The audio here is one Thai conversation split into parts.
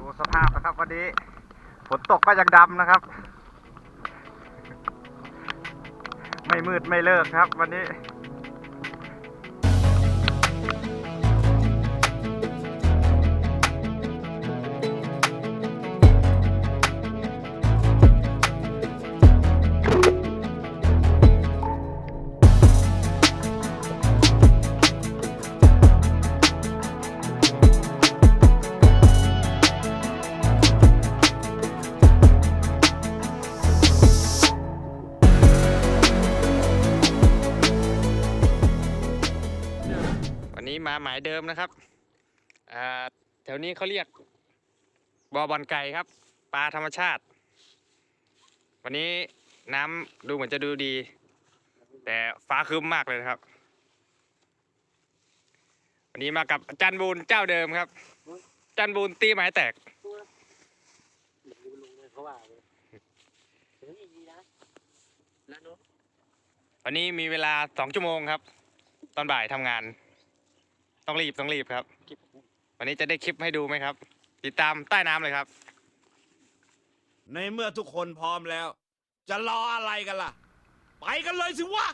ดูสภาพนะครับวันนี้ฝนตกก็ยังดำนะครับ ไม่มืดไม่เลิกครับวันนี้ นะครับแถวนี้เขาเรียกบอบอลไก่ครับ ปลาธรรมชาติ วันนี้น้ำดูเหมือนจะดูดี แต่ฟ้าครึ้มมากเลยนะครับ วันนี้มากับอาจารย์บูนเจ้าเดิมครับอาจารย์บูนตีหมายแตกวันนี้มีเวลาสองชั่วโมงครับ ตอนบ่ายทำงาน ต้องรีบต้องรีบครับ วันนี้จะได้คลิปให้ดูไหมครับ ติดตามใต้น้ำเลยครับ ในเมื่อทุกคนพร้อมแล้ว จะรออะไรกันล่ะ ไปกันเลยสิวะ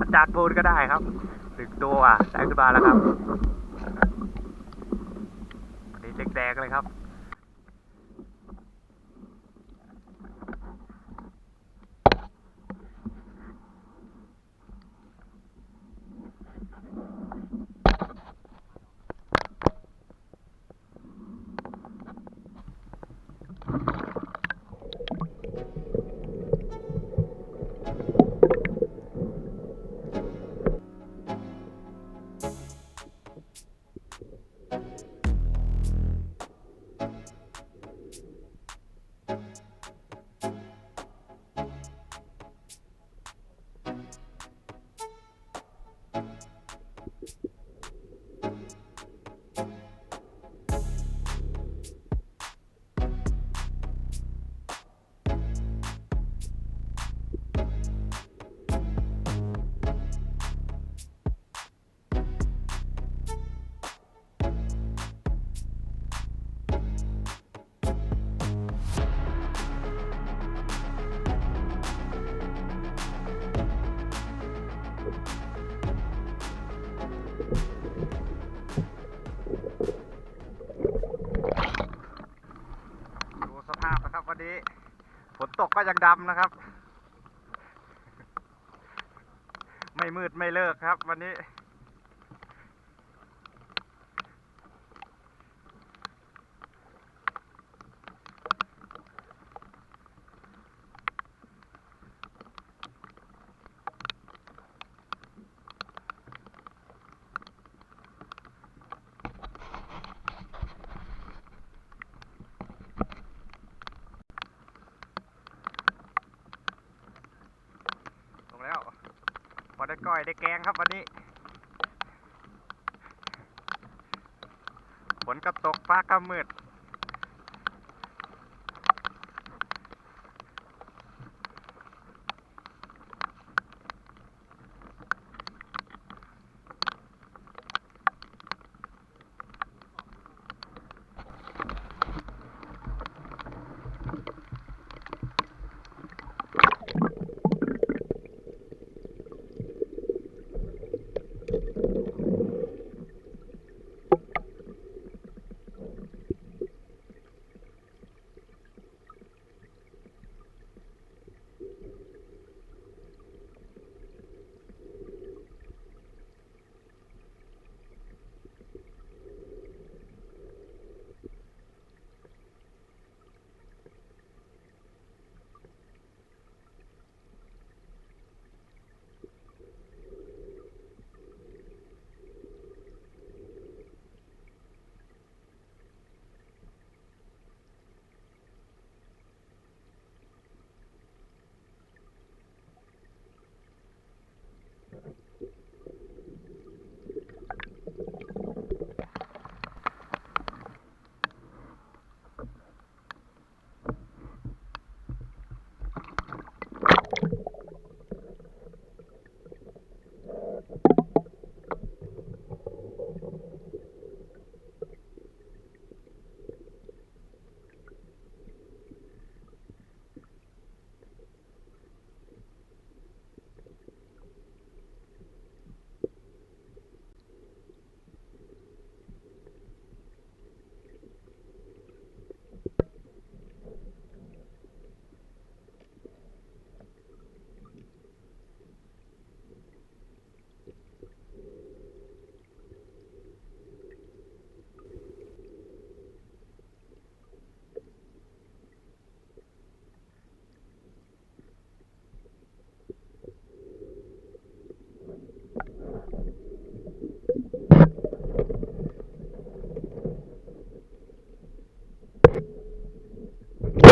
อาจารย์ปูนก็ได้ครับถึงตัวอะได้ขึ้นมาแล้วครับวันนี้แดงๆเลยครับ ตกก็ยังดำนะครับ ไม่มืดไม่เลิกครับ วันนี้ ลงแล้ว พอ ได้ก้อยได้แกงครับวันนี้ฝนก็ตกฟ้าก็มืด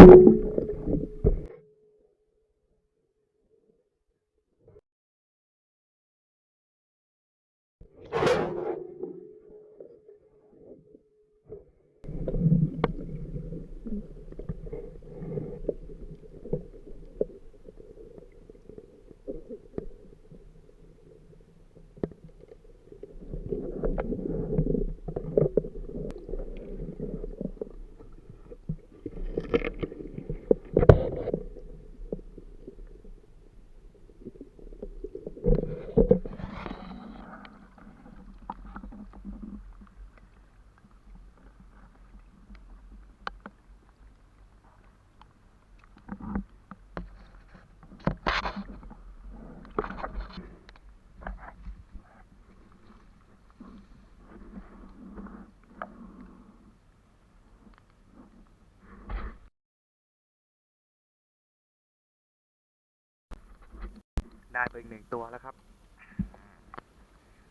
you. ได้ไปอีกหนึ่งตัวแล้วครับ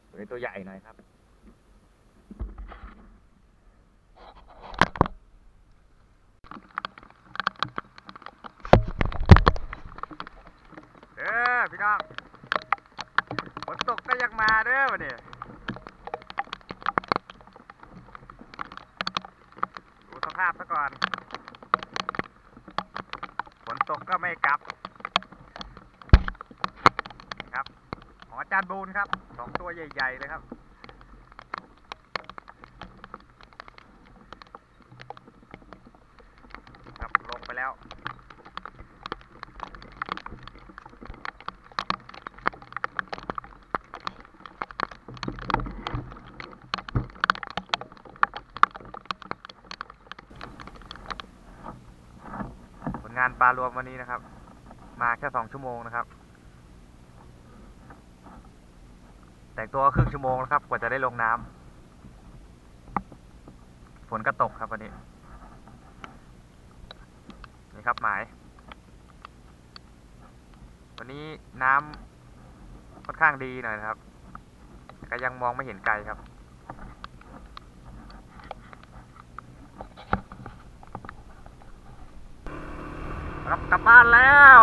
ตัวนี้ตัวใหญ่หน่อยครับเด้อพี่น้องฝนตกก็ยังมาเด้อวันนี้ดูสภาพซะก่อนฝนตกก็ไม่กลับครับของอา จารบูนครับสองตัวใหญ่ๆเลยครับ ครับลงไปแล้ว ผลงานปลารวมวันนี้นะครับ มาแค่สองชั่วโมงนะครับ แต่ งตัวครึ่งชั่วโมงนะครับ กว่าจะได้ลงน้ำฝนก็ตกครับวันนี้ นี่ครับหมาย วันนี้น้ำค่อนข้างดีหน่อยนะครับแต่ก็ยังมองไม่เห็นไกลครับครับกลับบ้านแล้ว